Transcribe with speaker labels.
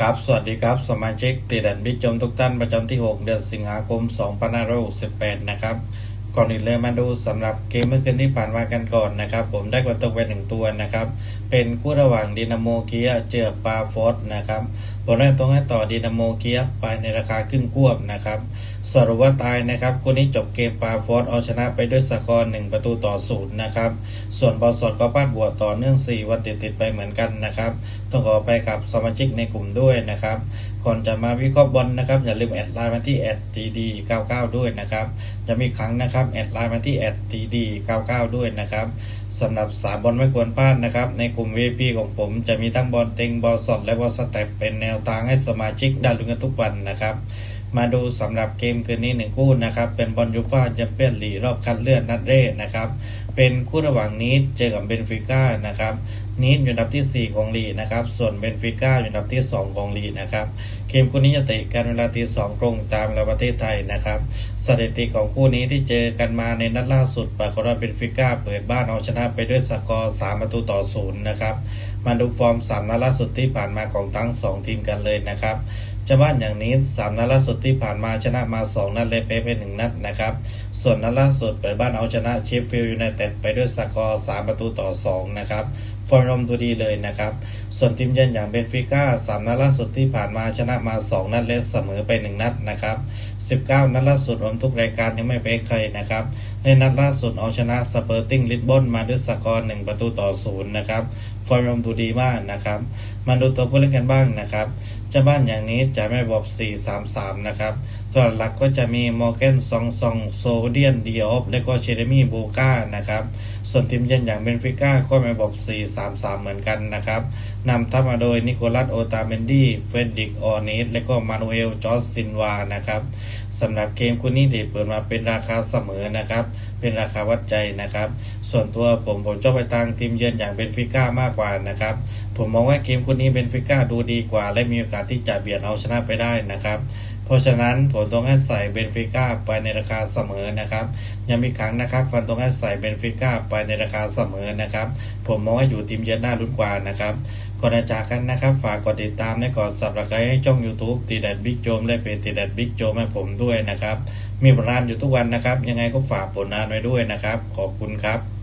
Speaker 1: ครับสวัสดีครับ สมาชิกติดดันบิ๊กจมทุกท่านประจำที่ 6 เดือนสิงหาคม 2568 นะครับ ก่อนอื่นเลยมาดูสำหรับเกมเมื่อคืนที่ผ่านมากันก่อนนะครับ ผมได้กดตกไปหนึ่งตัวนะครับ เป็นคู่ระหว่างดินาโมเกียเจอปาฟอสนะครับผมได้ต้องให้ต่อดินาโมเกียไปในราคาครึ่งควบนะครับสรุปว่าตายนะครับคู่นี้จบเกมปาฟอสเอาชนะไปด้วยสกอร์หนึ่งประตูต่อศูนย์นะครับ ส่วนบอลสดก็พลาดบวกต่อเนื่อง 4 วันติดๆไปเหมือนกันนะครับต้องขอไปกับสมาชิกในกลุ่มด้วยนะครับก่อนจะมาวิเคราะห์บอลนะครับอย่าลืมแอดไลน์มาที่แอด td99 ด้วยนะครับจะมีครั้งนะครับแอดไลน์มาที่แอดดีดี99ด้วยนะครับสำหรับสามบอลไม่ควรพลาดนะครับ ในกลุ่ม VIP ของผมจะมีทั้งบอลเต็งบอลสดและบอลสเต็ปเป็นแนวทางให้สมาชิกได้ลุ้นกันทุกวันนะครับ มาดูสำหรับเกมคืนนี้หนึ่งคู่นะครับ เป็นบอลยูฟ่าแชมเปี้ยนลีกรอบคัดเลือกนัดแรกนะครับ เป็นคู่ระหว่างนีดเจอกับเบนฟิก้านะครับนีดอยู่อันดับที่ 4 ของลีนะครับ ส่วนเบนฟิก้าอยู่อันดับที่ 2 ของลีนะครับ เกมคู่นี้จะเตะกันเวลาตีสองตรงตามเวลาประเทศไทยนะครับ สถิติของคู่นี้ที่เจอกันมาในนัดล่าสุดปรากฏว่าเบนฟิก้าเปิดบ้านเอาชนะไปด้วยสกอร์3ประตูต่อศูนย์นะครับ มาดูฟอร์ม3นัดล่าสุดที่ผ่านมาของทั้ง 2 ทีมกันเลยนะครับ จะบ้านอย่างนี้สามนัดล่าสุดที่ผ่านมาชนะมาสองนัดเลยเป๊ะไปหนึ่งนัดนะครับ ส่วนนัดล่าสุดเปิดบ้านเอาชนะเชฟฟิลด์ยูไนเต็ดไปด้วยสกอร์สามประตูต่อสองนะครับฟอร์มตัวดีเลยนะครับ ส่วนทีมเยือนอย่างเบนฟิก้าสามนัดล่าสุดที่ผ่านมาชนะมา 2 นัดและเสมอไป 1 นัดนะครับ 19 นัดล่าสุดรวมทุกรายการยังไม่ไปใครนะครับ ในนัดล่าสุดเอาชนะสเปอร์ติ้งลิดบอนมาด้วยสกอร์ 1 ประตูต่อ 0 นะครับฟอร์มตัวดีมากนะครับ มาดูตัวผู้เล่นกันบ้างนะครับจะบ้านอย่างนี้จะไม่บอบ 4-3-3 นะครับตัวหลักก็จะมีมอร์เกนซองซองโซเดียนเดียอฟและก็เชเรมี่โบก้านะครับ ส่วนทีมเยือนอย่างเบนฟิก้าก็ไม่บอบ 4 33 เหมือนกันนะครับนำทัพมาโดยนิโคลัสโอตาเมนดี้เฟรดิกออนิสและก็มานูเอลจอร์ซินวานะครับสำหรับเกมคู่นี้เดี๋ยวเปิดมาเป็นราคาเสมอนะครับ เป็นราคาวัดใจนะครับ ส่วนตัวผมผมชอบไปทางทีมเยือนอย่างเบนฟิก้ามากกว่านะครับ ผมมองว่าเกมคู่นี้เบนฟิก้าดูดีกว่า และมีโอกาสที่จะเบียดเอาชนะไปได้นะครับ เพราะฉะนั้นผมต้องให้ใส่เบนฟิก้าไปในราคาเสมอนะครับยังมีครั้งนะครับฟันต้องให้ใส่เบนฟิก้าไปในราคาเสมอนะครับ ผมมองว่าอยู่ทีมเยือนหน้าลุ้นกว่านะครับ ก่อนจากกันนะครับ ฝากกดติดตามและกดสับสไครต์ให้ช่อง YouTube ตีแดดบิ๊กโจมและเพจตีแดดบิ๊กโจมให้ผมด้วยนะครับ มีผลงานอยู่ทุกวันนะครับ ยังไงก็ฝากผลงานไว้ด้วยนะครับ ขอบคุณครับ